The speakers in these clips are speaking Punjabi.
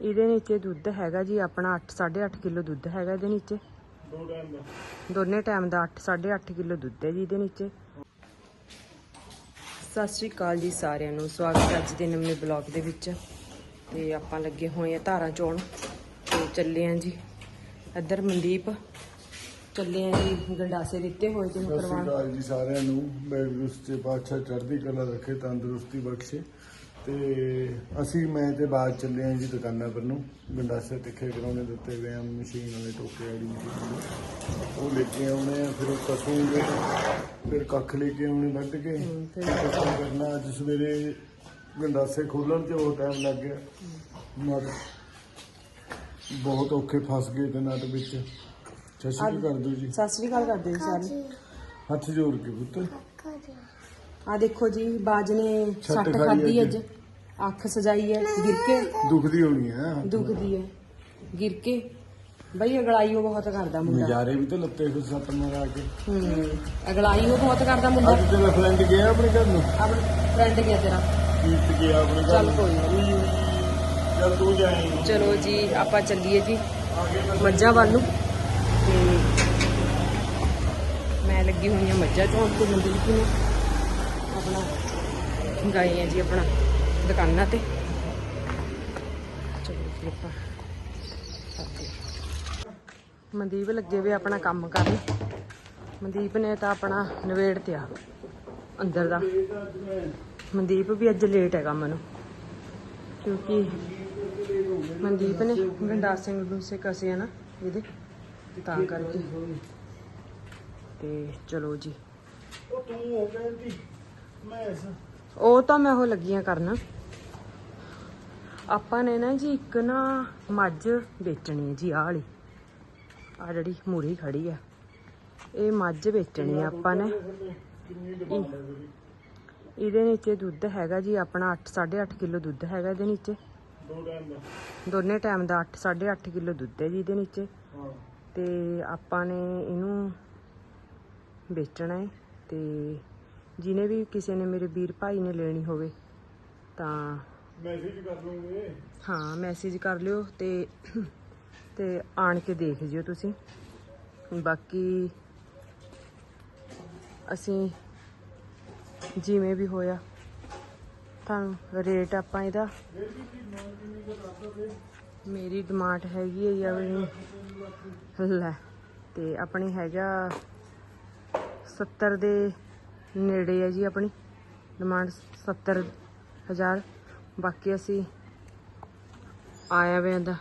ਇਹਦੀ ਨੀਚੇ ਦੁੱਧ ਹੈਗਾ ਜੀ ਆਪਣਾ 8 8.5 ਕਿਲੋ ਦੁੱਧ ਹੈਗਾ ਇਹਦੇ ਨੀਚੇ ਦੋ ਟਾਈਮ ਦਾ ਦੋਨੇ ਟਾਈਮ ਦਾ 8 8.5 ਕਿਲੋ ਦੁੱਧ ਹੈ ਜੀ ਇਹਦੇ ਨੀਚੇ ਸਤਿ ਸ਼੍ਰੀ ਅਕਾਲ ਜੀ ਸਾਰਿਆਂ ਨੂੰ ਸਵਾਗਤ ਹੈ ਅੱਜ ਦੇ ਨਵੇਂ ਬਲੌਗ ਦੇ ਵਿੱਚ। ਤੇ ਆਪਾਂ ਲੱਗੇ ਹੋਏ ਆ ਧਾਰਾਂ ਚੋਣ ਤੇ ਚੱਲੇ ਆ ਜੀ। ਇੱਧਰ ਮਨਦੀਪ ਚੱਲੇ ਆ ਜੀ ਗੰਡਾਸੇ ਦਿੱਤੇ ਹੋਏ ਤੇ ਸਤਿ ਸ਼੍ਰੀ ਕਰਵਾਉਣ। ਅਕਾਲ ਜੀ ਸਾਰਿਆਂ ਨੂੰ। ਵਾਹਿਗੁਰੂ ਸੱਚੇ ਪਾਤਸ਼ਾਹ ਚੜ੍ਹਦੀ ਕਲਾ ਰੱਖੇ ਤੰਦਰੁਸਤੀ ਬਖਸ਼ੇ। ਤੇ ਅਸੀਂ ਮੈਂ ਤੇ ਬਾਅਦ ਚੱਲੇ ਆਂ ਜੀ ਦੁਕਾਨਾਂ ਪਰ ਨੂੰ। ਗੰਡਾਸੇ ਤਿੱਖੇ ਕਰਾਉਣੇ ਦਿੱਤੇ ਗਏ ਆ ਮਸ਼ੀਨ ਵਾਲੇ ਟੋਕੇ ਵਾਲੀ ਮਸ਼ੀਨ ਉਹ ਲੈ ਕੇ ਆਉਣੇ ਆ ਫਿਰ ਉਹ ਕਸੂਗੇ ਫਿਰ ਕੱਖ ਲੈ ਕੇ ਆਉਣੇ ਵੱਢ ਕੇ। ਕੱਖਾਂ ਕਰਨਾ ਅੱਜ ਸਵੇਰੇ ਗੰਡਾਸੇ ਖੋਲਣ 'ਚ ਬਹੁਤ ਟਾਈਮ ਲੱਗ ਗਿਆ। ਨਟ ਬਹੁਤ ਔਖੇ ਫਸ ਗਏ ਤੇ ਨਟ ਵਿੱਚ। ਚਸ਼ਮੀ ਕਰ ਦਿਓ ਜੀ। ਸਤਿ ਸ਼੍ਰੀ ਅਕਾਲ ਜੀ ਸਾਰੇ। ਹੱਥ ਜੋੜ ਕੇ ਪੁੱਤ। ਆ ਦੇਖੋ ਜੀ ਬਾਜ ਨੇ ਛੱਟ ਸੱਟ ਖਾਈ ਖਾਦੀ ਅੱਜ। ਅੱਜ। ਅੱਖ ਸਜਾਈ ਹੈ ਗਿਰ ਕੇ ਦੁਖਦੀ ਹੋਣੀ ਹੈ। ਦੁਖਦੀ ਹੈ। ਗਿਰ ਕੇ ਬਈ ਅਗਲਾਈ ਉਹ ਬਹੁਤ ਕਰਦਾ ਮੁੰਡਾ। ਨਜ਼ਾਰੇ ਵੀ ਤਾਂ ਲੱਤੇ ਫਿਰ ਸੱਟ ਮਾਰਾ ਕੇ। ਹੂੰ ਅਗਲਾਈ ਉਹ ਬਹੁਤ ਕਰਦਾ ਮੁੰਡਾ। ਅੱਜ ਤੇਰਾ ਫਰੈਂਡ ਗਿਆ ਆਪਣੇ ਘਰ ਨੂੰ? ਆਪਣਾ ਫਰੈਂਡ ਗਿਆ ਤੇਰਾ। ਕੀਰਤ ਗਿਆ ਆਪਣੇ ਘਰ ਚੱਲ ਨੂੰ। ਕੋਈ ਨਾ। ਚੱਲ ਤੂੰ ਜਾਏਂਗੀ ਚਲੋ ਜੀ ਆਪਾਂ ਚੱਲੀਏ ਜੀ। ਆਗੇ ਤਾਂ ਮੱਝਾਂ ਵੱਲ ਨੂੰ। ਤੇ ਮੈਂ ਲੱਗੀ ਹੋਈ ਹਾਂ ਮੱਝਾਂ ਚੋਂ। ਤੇ ਮਨਦੀਪ ਨੂੰ ਆਪਣਾ ਗਏ ਆ ਜੀ ਆਪਣਾ ਦੁਕਾਨਾਂ ਤੇ। ਚਲੋ ਜੀ ਆਪਾਂ ਮਨਦੀਪ ਲੱਗੇ ਵੀ ਆਪਣਾ ਕੰਮ ਕਰਨ। ਮਨਦੀਪ ਨੇ ਤਾਂ ਆਪਣਾ ਨਵੇੜ ਤੇ ਆ ਅੰਦਰ ਦਾ। ਮਨਦੀਪ ਵੀ ਅੱਜ ਲੇਟ ਹੈ ਕੰਮ ਨੂੰ ਕਿਉਂਕਿ ਮਨਦੀਪ ਨੇ ਗੰਡਾਸੇ ਗੰਡੂਸੇ ਕਸੇ ਆ ਨਾ ਇਹਦੇ। ਤਾਂ ਕਰਕੇ। ਤੇ ਚਲੋ ਜੀ। ਉਹ ਤੂੰ ਹੋ ਕਹਿੰਦੀ ਮੈਂ ਇਸ ਉਹ ਤਾਂ ਮੈਂ ਉਹ ਲੱਗੀਆਂ ਕਰਨ। ਆਪਾਂ ਨੇ ਨਾ ਜੀ ਇੱਕ ਨਾ ਮੱਝ ਵੇਚਣੀ ਹੈ ਜੀ, ਆਹ ਵਾਲੀ। ਆ ਜਿਹੜੀ ਮੂਰੀ ਖੜੀ ਆ। ਇਹ ਮੱਝ ਵੇਚਣੀ ਆ ਆਪਾਂ ਨੇ। ਇਹਦੇ ਨੀਚੇ ਦੁੱਧ ਹੈਗਾ ਜੀ, ਆਪਣਾ 8 8.5 ਕਿਲੋ ਦੁੱਧ ਹੈਗਾ ਇਹਦੇ ਨੀਚੇ। ਦੋ ਟਾਈਮ ਦਾ ਦੋਨੇ ਟਾਈਮ ਦਾ 8 8.5 ਕਿਲੋ ਦੁੱਧ ਹੈ ਜੀ ਇਹਦੇ ਨੀਚੇ। ਤੇ ਆਪਾਂ ਨੇ ਇਹਨੂੰ ਵੇਚਣਾ ਹੈ ਤੇ ਜਿਹਨੇ ਵੀ ਕਿਸੇ ਨੇ ਮੇਰੇ ਵੀਰ ਭਾਈ ਨੇ ਲੈਣੀ ਹੋਵੇ ਤਾਂ ਮੈਸੇਜ ਕਰ ਲੂੰਗੇ ਹਾਂ ਮੈਸੇਜ ਕਰ ਲਿਓ ਤੇ ਤੇ ਆਣ ਕੇ ਦੇਖ ਜਿਓ ਤੁਸੀਂ। ਬਾਕੀ ਅਸੀਂ ਜਿਵੇਂ ਵੀ ਹੋਇਆ ਤੁਹਾਨੂੰ ਰੇਟ ਆਪਾਂ ਇਹਦਾ ਮੇਰੀ ਡਿਮਾਂਡ ਹੈਗੀ ਹੈ ਜੀ ਆਪਣੀ ਲੈ ਤੇ ਆਪਣੀ ਹੈਗਾ 70 ਦੇ ਨੇੜੇ ਹੈ ਜੀ ਆਪਣੀ ਡਿਮਾਂਡ 70000 ਬਾਕੀ ਅਸੀਂ ਆਇਆ ਵੇ ਦਾ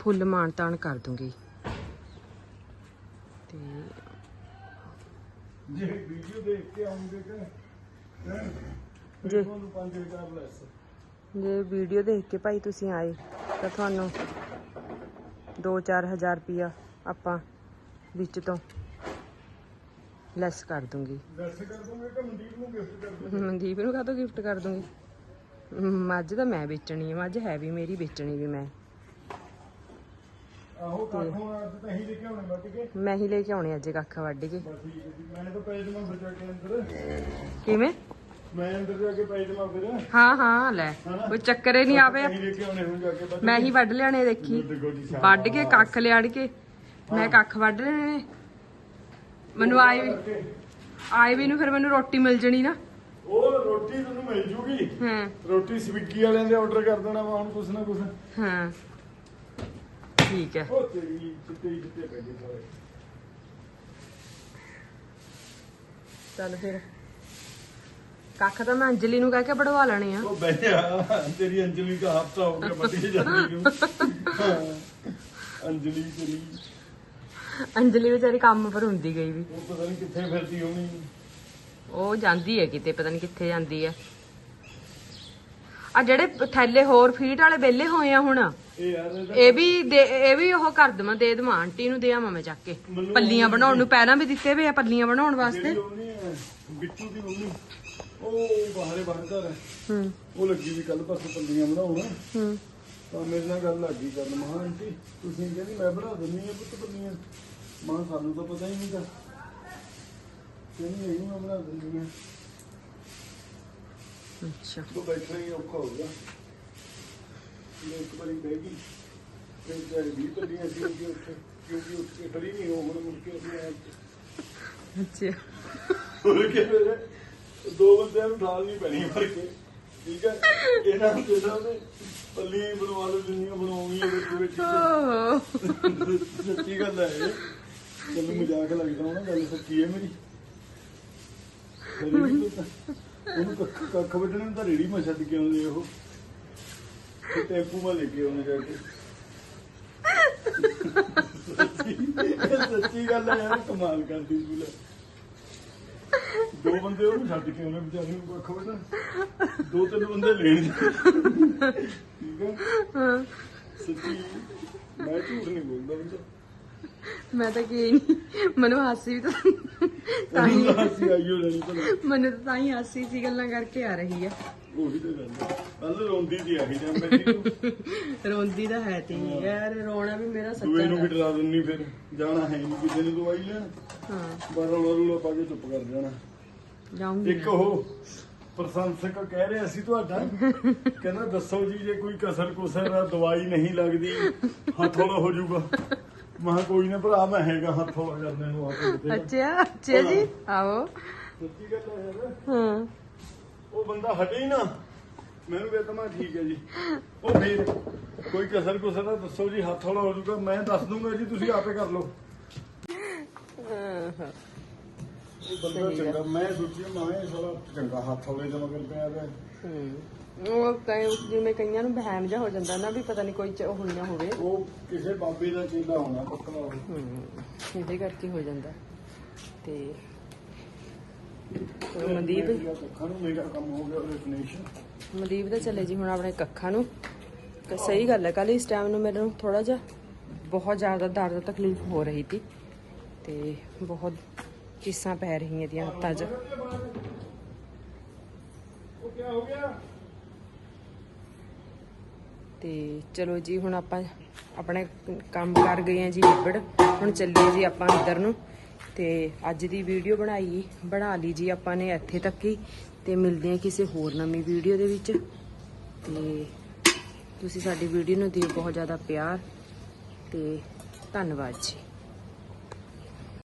ਫੁੱਲ ਮਾਨ ਤਾਨ ਕਰ ਦੂੰਗੀ। ਤੇ ਜੇ ਵੀਡੀਓ ਦੇਖ ਕੇ ਆਉਂਗੇ ਕਿ ਜੇ- ਤੁਹਾਨੂੰ 5000 ਲੈਸ ਜੇ ਵੀਡੀਓ ਦੇਖ ਕੇ ਭਾਈ ਤੁਸੀਂ ਆਏ ਤਾਂ ਤੁਹਾਨੂੰ 2-4000 ਰੁਪਿਆ ਆਪਾਂ ਵਿੱਚ ਤੋਂ ਲੈਸ ਕਰ ਦੂੰਗੀ। ਲੈਸ ਕਰ ਦੂੰਗੇ ਕਿ ਮਨਦੀਪ ਨੂੰ ਗਿਫਟ ਕਰ ਦੂੰਗੇ? ਮਨਦੀਪ ਨੂੰ ਕਾਹਤੋਂ ਗਿਫਟ ਕਰ ਦੂੰਗੀ? ਮੱਝ ਤਾਂ ਮੈਂ ਵੇਚਣੀ ਹੈ ਮੱਝ ਹੈ ਵੀ ਮੇਰੀ ਵੇਚਣੀ ਵੀ ਮੈਂ। ਆਹੋ ਕਾਠੋਂ ਅੱਜ ਤਾਂ ਹੀ ਲੈ ਕੇ ਆਉਣੇ ਬੱਟ ਕੇ। ਮੈਂ ਹੀ ਲੈ ਕੇ ਆਉਣੇ ਅੱਜ ਕੱਖ ਵੱਢ ਕੇ। ਮੈਂ ਤਾਂ ਪੈ ਜਾਵਾਂ ਬਚਾ ਕੇ ਅੰਦਰ। ਕਿਵੇਂ? ਮੈਂ ਅੰਦਰ ਜਾ ਕੇ ਪੈ ਜਾਵਾਂ ਫਿਰ। ਹਾਂ ਹਾਂ ਲੈ। ਕੋਈ ਚੱਕਰ ਹੀ ਨਹੀਂ ਆਵੇ। ਮੈਂ ਹੀ ਵੱਢ ਲਿਆਣੇ ਦੇਖੀ। ਵੱਢ ਕੇ ਕੱਖ ਲਿਆੜ ਕੇ। ਮੈਂ ਕੱਖ ਵੱਢ ਲੈਣੇ ਨੇ। ਮੈਨੂੰ ਆਏ ਵੀ ਆਏ ਵੀ ਨੂੰ ਫਿਰ ਮੈਨੂੰ ਰੋਟੀ ਮਿਲ ਜਣੀ ਨਾ। ਉਹ ਰੋਟੀ ਤੁਹਾਨੂੰ ਮਿਲ ਜੂਗੀ। ਹਾਂ। ਰੋਟੀ ਸਵਿਗੀ ਵਾਲਿਆਂ ਦੇ ਆਰਡਰ ਕਰ ਦੇਣਾ ਵਾ ਹੁਣ ਕੁਛ ਨਾ ਕੁਛ। ਹਾਂ। ਠੀਕ ਹੈ। ਉਹ ਤੇਰੀ ਚਿੱਟੇ ਹੀ ਚਿੱਟੇ ਪੈ ਗਏ ਸਾਰੇ। ਚੱਲ ਫਿਰ। ਕੱਖ ਤਾਂ ਮੈਂ ਅੰਜਲੀ ਨੂੰ ਕਹਿ ਕੇ ਵੜਵਾ ਲੈਣੇ ਆ। ਉਹ ਬੈਠਿਆ ਤੇਰੀ ਅੰਜਲੀ ਦਾ ਹਫਤਾ ਹੋ ਗਿਆ ਪੱਟੀ ਜਾਂਦੀ ਨੂੰ। ਅੰਜਲੀ ਤੇਰੀ ਅੰਜਲੀ ਵਿਚਾਰੀ ਕੰਮ ਪਰ ਹੁੰਦੀ ਗਈ ਵੀ। ਉਹ ਪਤਾ ਨਹੀਂ ਕਿੱਥੇ ਫਿਰਦੀ ਹੋਣੀ ਉਹ ਜਾਂਦੀ ਹੈ ਕਿਤੇ ਪਤਾ ਨਹੀਂ ਕਿੱਥੇ ਜਾਂਦੀ ਹੈ। ਆ ਜਿਹੜੇ ਥੈਲੇ ਹੋਰ ਫੀਟ ਵਾਲੇ ਵਿਹਲੇ ਹੋਏ ਆ ਹੁਣ ਇਹ ਯਾਰ ਇਹਦਾ ਇਹ ਵੀ ਦੇ- ਇਹ ਵੀ ਉਹ ਕਰ ਦਵਾਂ ਦੇ ਦਵਾਂ ਆਂਟੀ ਨੂੰ ਦੇ ਆਵਾਂ ਮੈਂ ਚੱਕ ਕੇ। ਮੈਨੂੰ ਪੱਲੀਆਂ ਬਣਾਉਣ ਨੂੰ ਪੈਰਾਂ ਵੀ ਦਿੱਤੇ ਵੇ ਆ ਪੱਲੀਆਂ ਬਣਾਉਣ ਵਾਸਤੇ। ਜਿਹੜੀ ਉਹਨੀ ਹੈ ਬਿੱਟੂ ਦੀ ਮੰਮੀ ਉਹ ਬਾਹਰੇ ਬਾਹਰ ਘਰ ਹੈ। ਹੂੰ। ਉਹ ਲੱਗੀ ਵੀ ਕੱਲ ਪਾਸੇ ਪੱਲੀਆਂ ਬਣਾਉਣ। ਹੂੰ। ਤਾਂ ਮੇਰੇ ਨਾਲ ਗੱਲ ਲੱਗੀ ਕਰਨ ਮਹਾਂ ਆਂਟੀ ਤੁਸੀਂ ਕਹਿੰਦੀ ਮੈਂ ਬਣਾ ਦਿੰਨੀ ਆ ਪੁੱਤ ਪੱਲੀਆਂ ਮਾਂ ਸਾਨੂੰ ਤਾਂ ਪਤਾ ਹੀ ਨਹੀਂ ਦਾ ਕਹਿੰਦੀ ਇਹਨੂੰ ਮੈਂ ਬਣਾ ਦਿੰਦੀ ਆ ਅੱਛਾ। ਉਹ ਬੈਠਣਾ ਹੀ ਔਖਾ ਹੋ ਗਿਆ। ਜੇ ਇੱਕ ਵਾਰੀ ਬਹਿ ਗਈ। ਫਿਰ ਚਾਹੇ ਵੀ ਕੱਢੀਆਂ ਸੀ ਕਿ ਉੱਥੇ ਕਿਉਂਕਿ ਕੇ ਖੜੀ ਨਹੀਂ ਹੋ ਹੁਣ ਮੁੜ ਕੇ ਅਸੀਂ ਆਏ ਅੱਛਾ। ਹੋਰ ਕੇ ਦੋ ਬੰਦਿਆਂ ਨੂੰ ਢਾਲ ਨਹੀਂ ਪੈਣੀ ਫੜ ਕੇ। ਠੀਕ ਹੈ? ਇਹਨਾਂ ਨੂੰ ਜਿਹੜਾ ਉਹਨੇ ਪੱਲੀ ਬਣਵਾ ਲਓ, ਜਿੰਨੀਆਂ ਬਣਾਉਣੀਆਂ ਵਿੱਚ ਵਿੱਚ। ਸੱਚੀ ਗੱਲ ਹੈ ਮੈਨੂੰ ਮਜ਼ਾਕ ਲੱਗਦਾ ਹੋਣਾ, ਗੱਲ ਸੱਚੀ ਹੈ ਮੇਰੀ। ਉਹਨੂੰ ਕੱਖ ਕੱਖ ਵੱਢਣੇ ਨੂੰ ਤਾਂ ਰੇੜੀ ਮੈਂ ਛੱਡ ਕੇ ਆਉਂਦੇ ਉਹ। ਤੇ ਟੈਂਪੂ ਮੈਂ ਲੈ ਕੇ ਆਉਂਦੇ ਜਾ ਕੇ। ਸੱਚੀ ਗੱਲ ਹੈ ਯਾਰ, ਕਮਾਲ ਕਰਦੀ ਸੀ ਦੋ ਬੰਦੇ ਉਹਨੂੰ ਛੱਡ ਕੇ ਆਉਂਦੇ ਵਿਚਾਰੇ ਨੂੰ ਕੱਖ ਵੱਢਣ ਦੋ ਤਿੰਨ ਬੰਦੇ ਲੈਣ। ਠੀਕ ਹੈ? ਹਾਂ। ਸੱਚੀ ਮੈਂ ਝੂਠ ਨਹੀਂ ਬੋਲਦਾ ਬੰਦਾ। ਮੈਂ ਤਾਂ ਕੀ ਨਹੀਂ। ਮੈਨੂੰ ਹਾਸੀ ਵੀ ਤਾਂ ਹੀ ਆਈਓ ਲੈਣੀ ਭਲਾ। ਮੈਨੂੰ ਤਾਂ ਤਾਂ ਹੀ ਹਾਸੀ ਸੀ ਗੱਲਾਂ ਕਰਕੇ ਆ ਰਹੀ ਆ। ਉਹੀ ਤਾਂ ਗੱਲ ਹੈ ਕੱਲ ਰੋਂਦੀ ਸੀ ਆਹੀ ਜਾਂ ਮੈਂ ਰੋਂਦੀ ਤਾਂ ਹੈ ਤੀ। ਯਾਰ ਰੋਣਾ ਵੀ ਮੇਰਾ ਤੂੰ ਇਹਨੂੰ ਵੀ ਸੱਚਾ ਡਰਾ ਦਿੰਨੀ ਫਿਰ। ਜਾਣਾ ਹੈ ਨਹੀਂ ਕਿਸੇ ਨੇ ਦਵਾਈ ਲੈਣ। ਹਾਂ। ਬਾਰਾਂ ਰੌਲਾ ਪਾ ਕੇ ਚੁੱਪ ਕਰ ਜਾਣਾ। ਜਾਉਂਗੀ ਇੱਕ ਉਹ ਪ੍ਰਸ਼ੰਸਕ ਕਹਿ ਰਿਹਾ ਸੀ ਤੁਹਾਡਾ। ਕਹਿੰਦਾ ਦੱਸੋ ਜੀ ਜੇ ਕੋਈ ਕਸਰ ਕੁਸਰ ਆ ਦਵਾਈ ਨਹੀਂ ਲੱਗਦੀ ਹੱਥ ਹੋ ਜਾਊਗਾ। ਮੈਂ ਕਿਹਾ ਕੋਈ ਨਾ ਭਰਾ ਮੈਂ ਹੈਗਾ ਹੱਥ ਹੌਲਾ ਕਰਨੇ ਨੂੰ ਦੇ ਅੱਛਾ ਅੱਛਾ ਜੀ। ਆਓ ਸੱਚੀ ਗੱਲ ਹੈ ਯਾਰ। ਹਾਂ। ਉਹ ਬੰਦਾ ਹਟੇ ਹੀ ਨਾ। ਮੈਨੂੰ ਕਹਿੰਦਾ ਮੈਂ ਠੀਕ ਹੈ ਜੀ। ਉਹ ਫੇਰ ਕੋਈ ਕਸਰ ਕੁਸਰ ਨਾ ਦੱਸੋ ਜੀ ਹੱਥ ਹੌਲਾ ਹੋ ਜਾਊਗਾ। ਮੈਂ ਦੱਸ ਦੂੰਗਾ ਜੀ ਤੁਸੀਂ ਆਪੇ ਕਰ ਲਓ। ਹਾਂ ਉਹ ਬੰਦਾ ਚੰਗਾ। ਮੈਂ ਸੋਚਿਆ ਮੈਂ ਇਹ ਸਾਲਾ ਚੰਗਾ ਹੱਥ ਹੌਲੇ ਦੇ ਮਗਰ ਪਿਆ ਪਿਆ ਹੂੰ। ਉਹ ਕਈ ਜਿਵੇਂ ਕਈਆਂ ਨੂੰ ਵਹਿਮ ਜਿਹਾ ਹੋ ਜਾਂਦਾ ਨਾ ਵੀ ਪਤਾ ਨਹੀਂ ਕੋਈ ਚ ਉਹ ਨਾ ਹੋਵੇ। ਉਹ ਕਿਸੇ ਬਾਬੇ ਦਾ ਚੇਲਾ ਹੋਣਾ ਪੱਕਾ ਉਹ ਹੂੰ ਇਹਦੇ ਕਰਕੇ ਹੋ ਜਾਂਦਾ। ਤੇ ਤੇ ਮਨਦੀਪ ਅੱਖਾਂ ਨੂੰ ਮੇਰਾ ਕੰਮ ਹੋ ਗਿਆ ਉਹਦੇ ਫਿਨਿਸ਼ ਮਨਦੀਪ ਤਾਂ ਚੱਲੇ ਜੀ ਹੁਣ ਆਪਣੇ ਕੱਖਾਂ ਨੂੰ। ਤੇ ਸਹੀ ਗੱਲ ਹੈ ਕੱਲ ਇਸ ਟਾਈਮ ਨੂੰ ਮੈਨੂੰ ਥੋੜਾ ਜਿਹਾ ਬਹੁਤ ਜ਼ਿਆਦਾ ਦਰਦ ਤਕਲੀਫ ਹੋ ਰਹੀ ਸੀ। ਤੇ ਬਹੁਤ ਚੀਸਾਂ ਪੈ ਰਹੀਆਂ ਦੀਆਂ ਹੱਥਾਂ 'ਚ। ਉਹ ਕੀ ਹੋ ਗਿਆ? ਤੇ ਚਲੋ ਜੀ, ਹੁਣ ਆਪਾਂ ਆਪਣੇ ਕੰਮ ਕਰ ਗਏ ਆ ਜੀ ਨਿਬੜ ਹੁਣ ਚੱਲੀਏ ਜੀ ਆਪਾਂ ਇੱਧਰ ਨੂੰ। ਤੇ ਅੱਜ ਦੀ ਵੀਡੀਓ ਬਣਾਈ, ਬਣਾ ਲਈ ਜੀ ਆਪਾਂ ਨੇ ਇੱਥੇ ਤੱਕ ਹੀ। ਤੇ ਮਿਲਦੇ ਆ ਕਿਸੇ ਹੋਰ ਨਵੀਂ ਵੀਡੀਓ ਦੇ ਵਿੱਚ। ਤੇ ਤੁਸੀਂ ਸਾਡੀ ਵੀਡੀਓ ਨੂੰ ਦਿਓ ਬਹੁਤ ਜ਼ਿਆਦਾ ਪਿਆਰ। ਤੇ ਧੰਨਵਾਦ ਜੀ।